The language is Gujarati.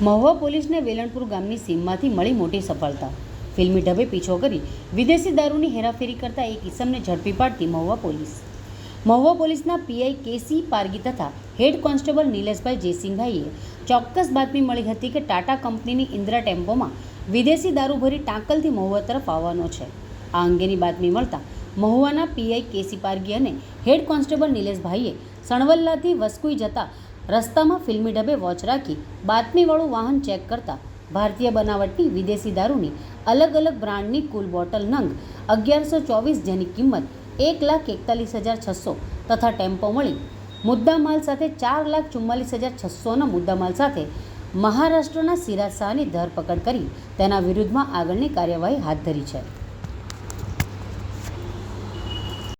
મહુવા પોલીસને વેલણપુર ગામની સીમમાંથી મળી મોટી સફળતા. ફિલ્મી ઢબે પીછો કરી વિદેશી દારૂની હેરાફેરી કરતા એક ઇસમને ઝડપી પાડતી મહુવા પોલીસ. મહુવા પોલીસના પીઆઈ કેસી પારગી તથા હેડ કોન્સ્ટેબલ નિલેશભાઈ જયસિંઘાઈએ ચોક્કસ બાતમી મળી હતી કે ટાટા કંપનીની ઇન્દ્રા ટેમ્પોમાં વિદેશી દારૂ ભરી ટાંકલથી મહુવા તરફ આવવાનો છે. આ અંગેની બાતમી મળતા મહુવાના પીઆઈ કેસી પારગી અને હેડ કોન્સ્ટેબલ નિલેશભાઈએ સણવલ્લાથી વસ્કુઈ જતા રસ્તામાં ફિલ્મી ઢબે વોચ રાખી બાતમીવાળું વાહન ચેક કરતા ભારતીય બનાવટની વિદેશી દારૂની અલગ અલગ બ્રાન્ડની કુલ બોટલ નંગ અગિયારસો ચોવીસ જેની કિંમત એક લાખ એકતાલીસ હજાર છસો તથા ટેમ્પો મળી. મુદ્દામાલ સાથે ચાર લાખ ચુમ્માલીસ હજાર છસોના મુદ્દામાલ સાથે મહારાષ્ટ્રના સિરાજ શાહની ધરપકડ કરી તેના વિરુદ્ધમાં આગળની કાર્યવાહી હાથ ધરી છે.